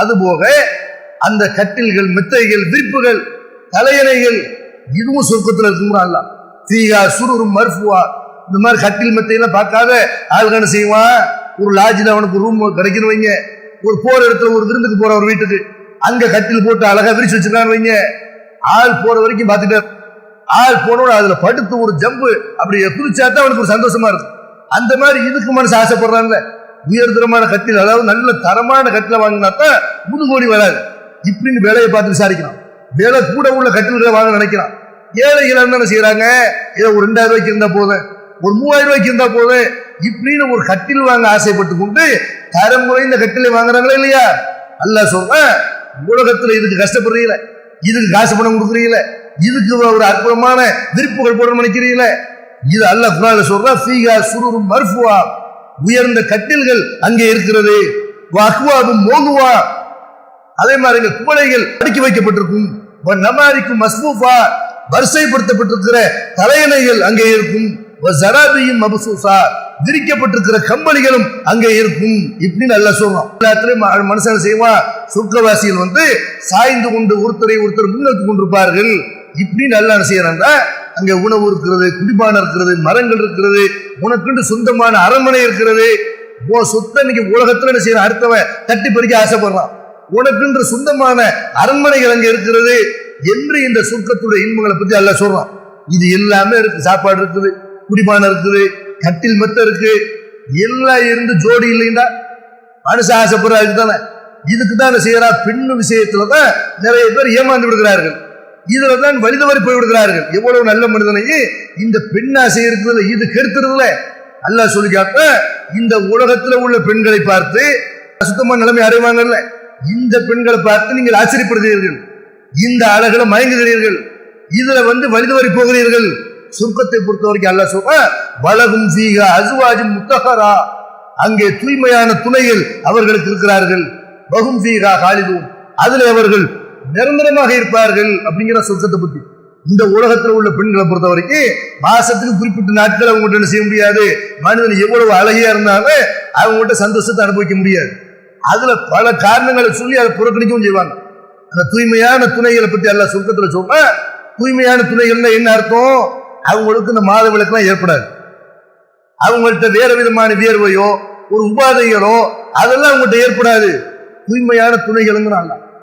அதுபோக அந்த கட்டில்கள் மெத்தைகள் விரிப்புகள் தலையணைகள் இதுவும் சொர்க்கத்தில் இருக்குங்கிறான் தீகா சுருரும் மர்ஃபுவா இந்த மாதிரி கட்டில் மெத்தையெல்லாம் பார்க்காத ஆள்கான செய்வான். ஒரு லாட்ஜில் அவனுக்கு ரூம் கிடைக்கணும் வைங்க. ஒரு போற இடத்துல ஒரு விருந்துக்கு போற ஒரு வீட்டுக்கு. அங்க கட்டில் போட்டு அழகா விரிச்சு வச்சிருக்கான்னு வைங்க. ஆள் போற வரைக்கும் பார்த்துட்டு ஆள் போனோட அதுல படுத்து ஒரு ஜம்பு அப்படி குதிச்சா தான் அவனுக்கு ஒரு சந்தோஷமா இருக்கும். அந்த மாதிரி இதுக்கு மனசு ஆசைப்படுறான்ல. உயர்தரமான கட்டில் அதாவது நல்ல தரமான கட்டில வாங்கினா தான் முதுகோடி வராது. இப்படின்னு வேலையை பார்த்து விசாரிக்கிறான் வேலை கூட உள்ள கட்டில்களை வாங்க நினைக்கிறான் ஏழைகள் என்ன செய்யறாங்க ஏதோ ஒரு ரெண்டாயிரம் ரூபாய்க்கு இருந்தா போதும். ஒரு மூவாயிரம் ரூபாய்க்கு இருந்தா போதும். இப்படின்னு ஒரு கட்டில் வாங்க ஆசைப்பட்டு கொண்டு தரம் குறைந்த கட்டிலை வாங்குறாங்களா இல்லையா? அல்ல சொல்றேன் உலகத்துல இதுக்கு கஷ்டப்படுறீங்கள. இதுக்கு காசு பணம் கொடுக்குறீங்கள. இதுக்கு ஒரு அற்புதமான விருப்புகள் போட நினைக்கிறீங்கள. இது அல்ல குரால சொல்ற ஃபீகா சுருரும் மர்ஃபுவா உயர்ந்த கட்டில்கள் அங்கே இருக்கிறது. அக்வாபும் மோகுவா அதே மாதிரி குவளைகள் அடுக்கி வைக்கப்பட்டிருக்கும். நமாரிக்கும் மஸ்மூஃபா. வரிசைப்படுத்தப்பட்டிருக்கிற தலையணைகள் அங்கே இருக்கும். ஜராபியும் மபசூசா. விரிக்கப்பட்டிருக்கிற கம்பளிகளும் அங்கே இருக்கும். இப்படின்னு நல்லா சொல்றோம். எல்லாத்திலையும் மனுஷன் செய்வான் சொர்க்கவாசிகள் வந்து சாய்ந்து கொண்டு ஒருத்தரை ஒருத்தர் முன்னெடுத்து கொண்டிருப்பார்கள். இப்படி நல்லா செய்யறாங்க. அங்கே உணவு இருக்கிறது குடிபானம் இருக்கிறது மரங்கள் இருக்கிறது உனக்குண்டு சொந்தமான அரண்மனை இருக்கிறது. ஓ சொத்தை இன்னைக்கு உலகத்துல என்ன செய்யறான்? அடுத்தவன் தட்டி பறிக்க ஆசைப்படுறான். உனக்குன்ற சொந்தமான அரண்மனைகள் அங்கே இருக்கிறது என்று இந்த சுருக்கத்துடைய இன்பங்களை பத்தி அல்ல சொல்றான். இது எல்லாமே இருக்கு. சாப்பாடு இருக்குது குடிபானம் இருக்குது கட்டில் மெத்த இருக்கு. எல்லாம் இருந்து ஜோடி இல்லைன்னா மனுஷ ஆசைப்படுறா இதுதானே இதுக்கு தான் செய்யறா? பெண்ணு விஷயத்துல தான் நிறைய பேர் ஏமாந்து விடுகிறார்கள். இதில் தான் வலிதவரி போய் விடுகிறார்கள் எவ்வளவு நல்ல மனிதனையே இந்த பெண்ணாசை இருக்கிறது இது கெடுத்துறதுல அல்லாஹ் சொல்லி இந்த உலகத்துல உள்ள பெண்களை பார்த்து அசுத்தமா நிலைமை அடைவாங்கல்ல. இந்த பெண்களை பார்த்து நீங்கள் ஆச்சரியப்படுகிறீர்கள். இந்த அழகில் மயங்குகிறீர்கள். இதுல வந்து வலிதவரி போகிறீர்கள். சுருக்கத்தை பொறுத்த வரைக்கும் அல்ல சொல்ற வலகும் சீகா அசுவாஜும் முத்தகரா அங்கே தூய்மையான துணைகள் அவர்களுக்கு இருக்கிறார்கள். பகும் சீகா காலிதும் அதுல அவர்கள் நிரந்தரமாக இருப்பார்கள் அப்படிங்கிற சொர்க்கத்தை பத்தி. இந்த உலகத்தில் உள்ள பெண்களை பொறுத்த வரைக்கும் மாசத்துக்கு குறிப்பிட்ட நாட்கள் அவங்ககிட்ட என்ன செய்ய முடியாது? மனிதன் எவ்வளவு அழகியா இருந்தாலும் அவங்ககிட்ட சந்தோஷத்தை அனுபவிக்க முடியாது. அதுல பல காரணங்களை சொல்லி அதை புறக்கணிக்கவும் செய்வாங்க. அந்த தூய்மையான துணைகளை பத்தி எல்லாம் சொர்க்கத்துல சொன்னா தூய்மையான துணைகள்னா என்ன அர்த்தம்? அவங்களுக்கு இந்த மாத விளக்கெல்லாம் ஏற்படாது. அவங்கள்ட்ட வேற விதமான வியர்வையோ ஒரு உபாதைகளோ அதெல்லாம் அவங்கள்ட்ட ஏற்படாது. தூய்மையான துணைகளுங்கிறாங்க.